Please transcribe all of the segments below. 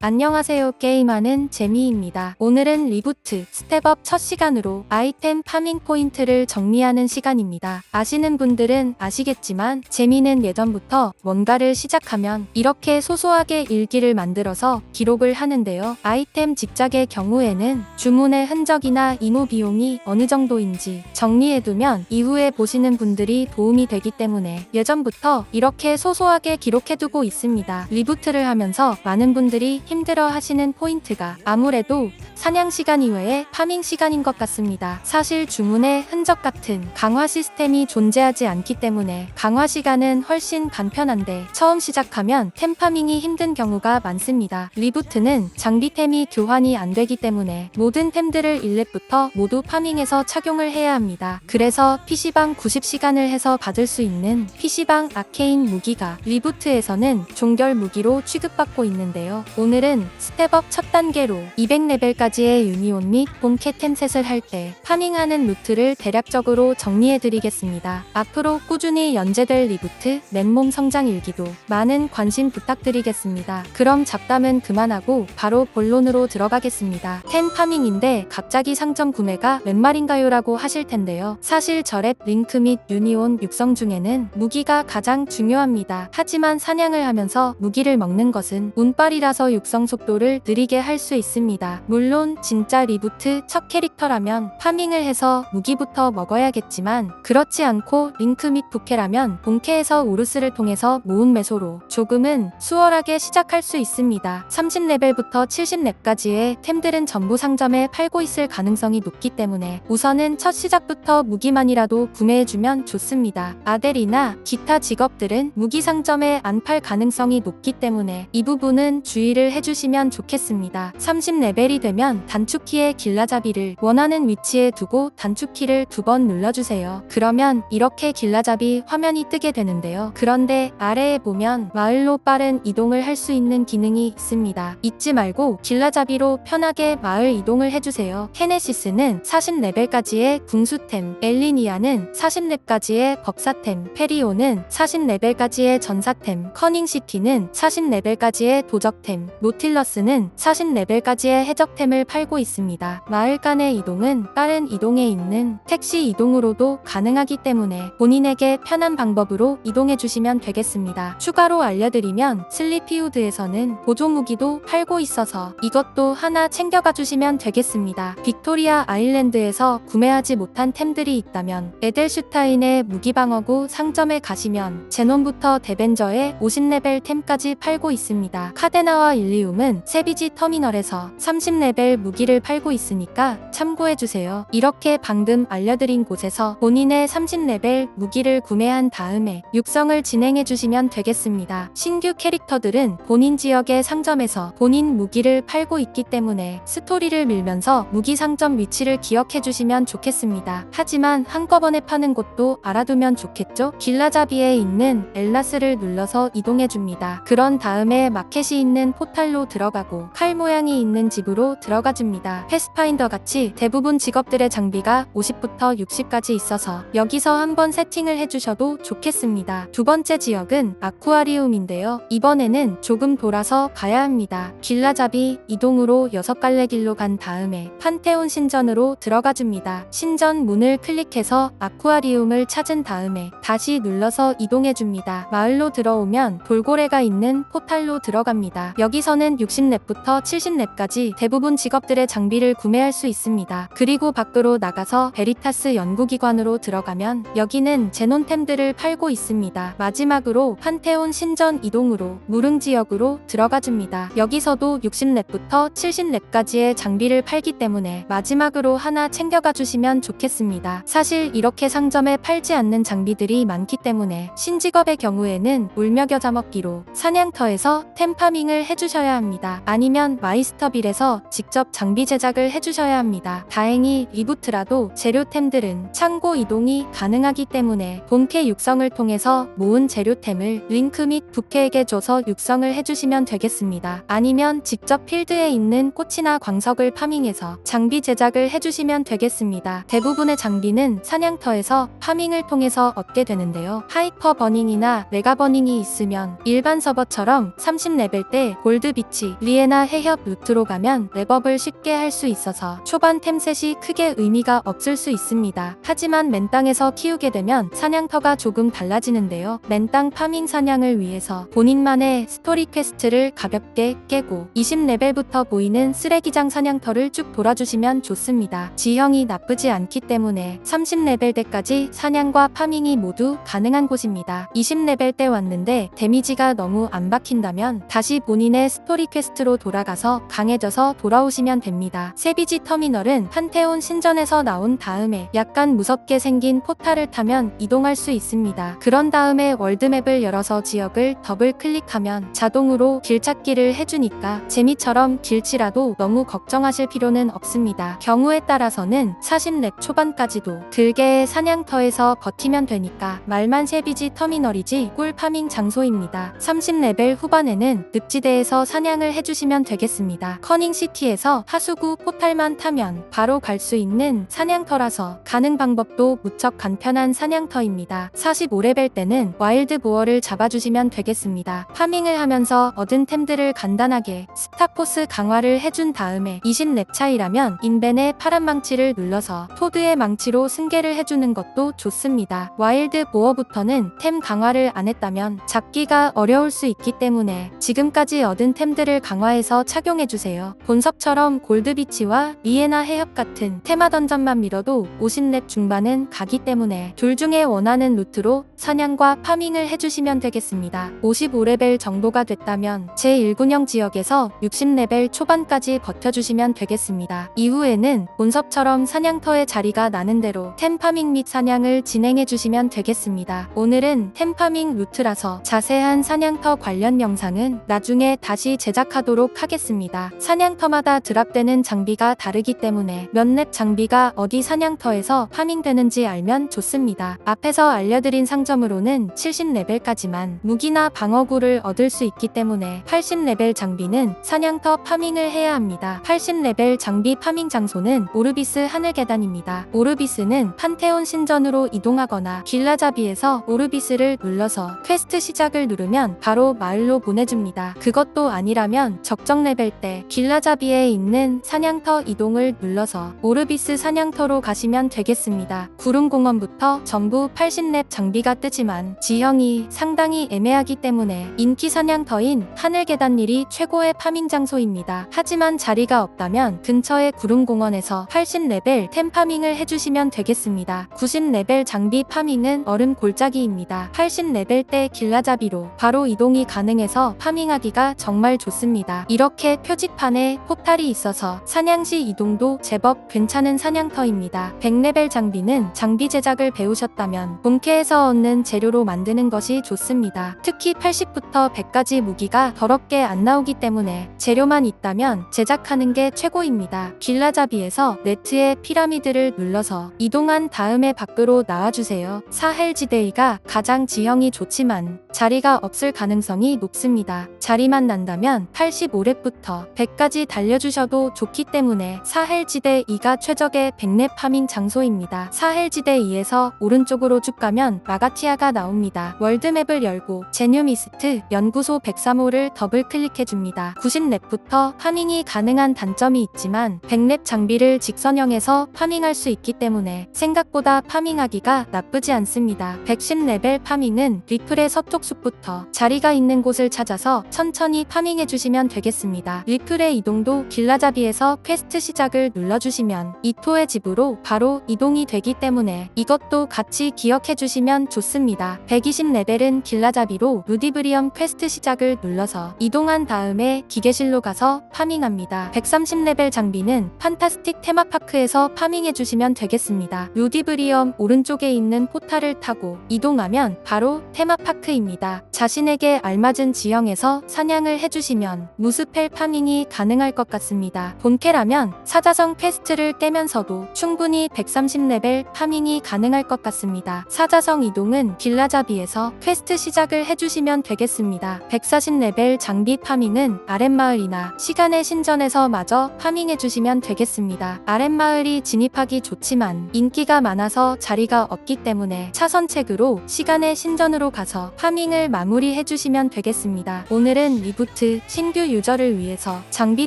안녕하세요 게임하는 재미입니다. 오늘은 리부트 스텝업 첫 시간으로 아이템 파밍 포인트를 정리하는 시간입니다. 아시는 분들은 아시겠지만 재미는 예전부터 뭔가를 시작하면 이렇게 소소하게 일기를 만들어서 기록을 하는데요. 아이템 집작의 경우에는 주문의 흔적이나 이모 비용이 어느 정도인지 정리해두면 이후에 보시는 분들이 도움이 되기 때문에 예전부터 이렇게 소소하게 기록해두고 있습니다. 리부트를 하면서 많은 분들이 힘들어 하시는 포인트가 아무래도 사냥 시간 이외에 파밍 시간인 것 같습니다. 사실 주문의 흔적 같은 강화 시스템이 존재하지 않기 때문에 강화 시간은 훨씬 간편한데 처음 시작하면 템 파밍이 힘든 경우가 많습니다. 리부트는 장비템이 교환이 안 되기 때문에 모든 템들을 1렙부터 모두 파밍해서 착용을 해야 합니다. 그래서 PC방 90시간을 해서 받을 수 있는 PC방 아케인 무기가 리부트에서는 종결 무기로 취급받고 있는데요. 오늘 은 스텝업 첫 단계로 200레벨까지의 유니온 및 본캐 템셋을 할 때 파밍하는 루트를 대략적으로 정리해드리겠습니다. 앞으로 꾸준히 연재될 리부트 맨몸 성장 일기도 많은 관심 부탁드리겠습니다. 그럼 잡담은 그만하고 바로 본론으로 들어가겠습니다. 템 파밍인데 갑자기 상점 구매가 몇 말인가요? 라고 하실 텐데요. 사실 저랩 링크 및 유니온 육성 중에는 무기가 가장 중요합니다. 하지만 사냥을 하면서 무기를 먹는 것은 운빨이라서 육성 속도를 느리게 할 수 있습니다. 물론 진짜 리부트 첫 캐릭터라면 파밍을 해서 무기부터 먹어야겠지만 그렇지 않고 링크 및 부캐라면 본캐에서 우르스를 통해서 모은 매소로 조금은 수월하게 시작할 수 있습니다. 30레벨부터 70렙까지의 템들은 전부 상점에 팔고 있을 가능성이 높기 때문에 우선은 첫 시작부터 무기만이라도 구매해주면 좋습니다. 아델이나 기타 직업들은 무기 상점에 안 팔 가능성이 높기 때문에 이 부분은 주의를 해 주시면 좋겠습니다. 30레벨이 되면 단축키의 길라잡이를 원하는 위치에 두고 단축키를 두 번 눌러주세요. 그러면 이렇게 길라잡이 화면이 뜨게 되는데요. 그런데 아래에 보면 마을로 빠른 이동을 할 수 있는 기능이 있습니다. 잊지 말고 길라잡이로 편하게 마을 이동을 해주세요. 헤네시스는 40레벨까지의 궁수템, 엘리니아는 40렙까지의 법사템, 페리오는 40레벨까지의 전사템, 커닝시티는 40레벨까지의 도적템, 노틸러스는 40레벨까지의 해적템을 팔고 있습니다. 마을 간의 이동은 빠른 이동에 있는 택시 이동으로도 가능하기 때문에 본인에게 편한 방법으로 이동해 주시면 되겠습니다. 추가로 알려드리면 슬리피우드에서는 보조 무기도 팔고 있어서 이것도 하나 챙겨가 주시면 되겠습니다. 빅토리아 아일랜드에서 구매하지 못한 템들이 있다면 에델슈타인의 무기방어구 상점에 가시면 제논부터 데벤저의 50레벨 템까지 팔고 있습니다. 카데나와 일리 움은 세비지 터미널에서 30레벨 무기를 팔고 있으니까 참고해주세요. 이렇게 방금 알려드린 곳에서 본인의 30레벨 무기를 구매한 다음에 육성을 진행해주시면 되겠습니다. 신규 캐릭터들은 본인 지역의 상점에서 본인 무기를 팔고 있기 때문에 스토리를 밀면서 무기 상점 위치를 기억해주시면 좋겠습니다. 하지만 한꺼번에 파는 곳도 알아두면 좋겠죠? 길라자비에 있는 엘라스를 눌러서 이동해줍니다. 그런 다음에 마켓이 있는 포탈 로 들어가고 칼 모양이 있는 집으로 들어가줍니다. 패스파인더 같이 대부분 직업들의 장비가 50부터 60까지 있어서 여기서 한번 세팅을 해주셔도 좋겠습니다. 두 번째 지역은 아쿠아리움인데요. 이번에는 조금 돌아서 가야 합니다. 길라잡이 이동으로 6갈래 길로 간 다음에 판테온 신전으로 들어가줍니다. 신전 문을 클릭해서 아쿠아리움을 찾은 다음에 다시 눌러서 이동해줍니다. 마을로 들어오면 돌고래가 있는 포탈로 들어갑니다. 여기서는 60렙부터 70렙까지 대부분 직업들의 장비를 구매할 수 있습니다. 그리고 밖으로 나가서 베리타스 연구기관으로 들어가면 여기는 제논템들을 팔고 있습니다. 마지막으로 판테온 신전 이동으로 무릉 지역으로 들어가줍니다. 여기서도 60렙부터 70렙까지의 장비를 팔기 때문에 마지막으로 하나 챙겨가 주시면 좋겠습니다. 사실 이렇게 상점에 팔지 않는 장비들이 많기 때문에 신직업의 경우에는 울며겨 자먹기로 사냥터에서 템파밍을 해주셔야 합니다. 아니면 마이스터빌에서 직 직접 장비 제작을 해주셔야 합니다. 다행히 리부트라도 재료템들은 창고 이동이 가능하기 때문에 본캐 육성을 통해서 모은 재료템을 링크 및 부캐에게 줘서 육성을 해주시면 되겠습니다. 아니면 직접 필드에 있는 꽃이나 광석을 파밍해서 장비 제작을 해주시면 되겠습니다. 대부분의 장비는 사냥터에서 파밍을 통해서 얻게 되는데요. 하이퍼 버닝이나 메가 버닝이 있으면 일반 서버처럼 30레벨 때 골드 비치, 리에나 해협 루트로 가면 랩업을 쉽게 할 수 있어서 초반 템셋이 크게 의미가 없을 수 있습니다. 하지만 맨땅에서 키우게 되면 사냥터가 조금 달라지는데요. 맨땅 파밍 사냥을 위해서 본인만의 스토리 퀘스트를 가볍게 깨고 20레벨부터 보이는 쓰레기장 사냥터를 쭉 돌아주시면 좋습니다. 지형이 나쁘지 않기 때문에 30레벨 때까지 사냥과 파밍이 모두 가능한 곳입니다. 20레벨 때 왔는데 데미지가 너무 안 박힌다면 다시 본인의 스토리 퀘스트로 돌아가서 강해져서 돌아오시면 됩니다. 세비지 터미널은 판테온 신전에서 나온 다음에 약간 무섭게 생긴 포탈을 타면 이동할 수 있습니다. 그런 다음에 월드맵을 열어서 지역을 더블 클릭하면 자동으로 길 찾기를 해주니까 재미처럼 길치라도 너무 걱정하실 필요는 없습니다. 경우에 따라서는 40렙 초반까지도 들개의 사냥터에서 버티면 되니까 말만 세비지 터미널이지 꿀 파밍 장소입니다. 30레벨 후반에는 늪지대에서 사냥을 해주시면 되겠습니다. 커닝시티에서 하수구 포탈만 타면 바로 갈 수 있는 사냥터라서 가는 방법도 무척 간편한 사냥터입니다. 45레벨 때는 와일드 보어를 잡아주시면 되겠습니다. 파밍을 하면서 얻은 템들을 간단하게 스타포스 강화를 해준 다음에 20렙 차이라면 인벤의 파란 망치를 눌러서 토드의 망치로 승계를 해주는 것도 좋습니다. 와일드 보어부터는 템 강화를 안 했다면 잡기가 어려울 수 있기 때문에 지금까지 얻은 템들을 강화해서 착용해주세요. 본섭처럼 골드비치와 리에나 해협 같은 테마 던전만 밀어도 50렙 중반은 가기 때문에 둘 중에 원하는 루트로 사냥과 파밍을 해주시면 되겠습니다. 55레벨 정도가 됐다면 제1군형 지역에서 60레벨 초반까지 버텨주시면 되겠습니다. 이후에는 본섭처럼 사냥터의 자리가 나는 대로 템파밍 및 사냥을 진행해주시면 되겠습니다. 오늘은 템파밍 루트라서 자세한 사냥터 관련 영상은 나중에 다시 제작하도록 하겠습니다. 사냥터마다 드랍되는 장비가 다르기 때문에 몇렙 장비가 어디 사냥터에서 파밍되는지 알면 좋습니다. 앞에서 알려드린 상점으로는 70레벨까지만 무기나 방어구를 얻을 수 있기 때문에 80레벨 장비는 사냥터 파밍을 해야 합니다. 80레벨 장비 파밍 장소는 오르비스 하늘 계단입니다. 오르비스는 판테온 신전으로 이동하거나 길라자비에서 오르비스를 눌러서 퀘스트 시작을 누르면 바로 마을로 보내줍니다. 그것도 아니라면 적정 레벨 때 길라자비에 있는 사냥터 이동을 눌러서 오르비스 사냥터로 가시면 되겠습니다. 구름공원부터 전부 80렙 장비가 뜨지만 지형이 상당히 애매하기 때문에 인기 사냥터인 하늘계단일이 최고의 파밍 장소입니다. 하지만 자리가 없다면 근처의 구름공원에서 80레벨 템 파밍을 해주시면 되겠습니다. 90레벨 장비 파밍은 얼음 골짜기입니다. 80레벨 때 길라잡이로 바로 이동이 가능해서 파밍하기가 정말 좋습니다. 이렇게 표지판에 포탈이 있어서 사냥시 이동도 제법 괜찮은 사냥터입니다. 100레벨 장비는 장비 제작을 배우셨다면 본캐에서 얻는 재료로 만드는 것이 좋습니다. 특히 80부터 100까지 무기가 더럽게 안 나오기 때문에 재료만 있다면 제작하는 게 최고입니다. 길라자비에서 네트의 피라미드를 눌러서 이동한 다음에 밖으로 나와주세요. 사헬지대이가 가장 지형이 좋지만 자리가 없을 가능성이 높습니다. 자리만 난다면 85렙부터 100까지 달려주셔도 좋기 때문에 사헬지대 2가 최적의 100렙 파밍 장소입니다. 사헬지대 2에서 오른쪽으로 쭉 가면 마가티아가 나옵니다. 월드맵을 열고 제뉴미스트 연구소 103호를 더블 클릭해줍니다. 90렙부터 파밍이 가능한 단점이 있지만 100렙 장비를 직선형에서 파밍할 수 있기 때문에 생각보다 파밍하기가 나쁘지 않습니다. 110레벨 파밍은 리플의 서쪽 숲부터 자리가 있는 곳을 찾아서 천천히 파밍해 주시면 되겠습니다. 리플의 이동도 길라자비에서 퀘스트 시작을 눌러주시면 이토의 집으로 바로 이동이 되기 때문에 이것도 같이 기억해 주시면 좋습니다. 120레벨은 길라자비로 루디브리엄 퀘스트 시작을 눌러서 이동한 다음에 기계실로 가서 파밍합니다. 130레벨 장비는 판타스틱 테마파크에서 파밍해 주시면 되겠습니다. 루디브리엄 오른쪽에 있는 포탈을 타고 이동하면 바로 테마파크입니다. 자신에게 알맞은 지형에서 사냥을 해주시면 무스펠 파밍이 가능할 것 같습니다. 본캐라면 사자성 퀘스트를 깨면서도 충분히 130레벨 파밍이 가능할 것 같습니다. 사자성 이동은 길라자비에서 퀘스트 시작을 해주시면 되겠습니다. 140레벨 장비 파밍은 아랫마을이나 시간의 신전에서 마저 파밍해주시면 되겠습니다. 아랫마을이 진입하기 좋지만 인기가 많아서 자리가 없기 때문에 차선책으로 시간의 신전으로 가서 파밍을 마무리해주시면 되겠습니다. 오늘은 리부트 신규 유저를 위해서 장비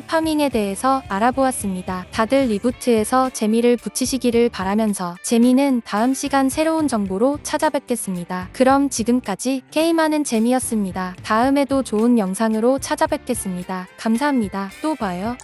파밍에 대해서 알아보았습니다. 다들 리부트에서 재미를 붙이시기를 바라면서 재미는 다음 시간 새로운 정보로 찾아뵙겠습니다. 그럼 지금까지 게임하는 재미였습니다. 다음에도 좋은 영상으로 찾아뵙겠습니다. 감사합니다. 또 봐요.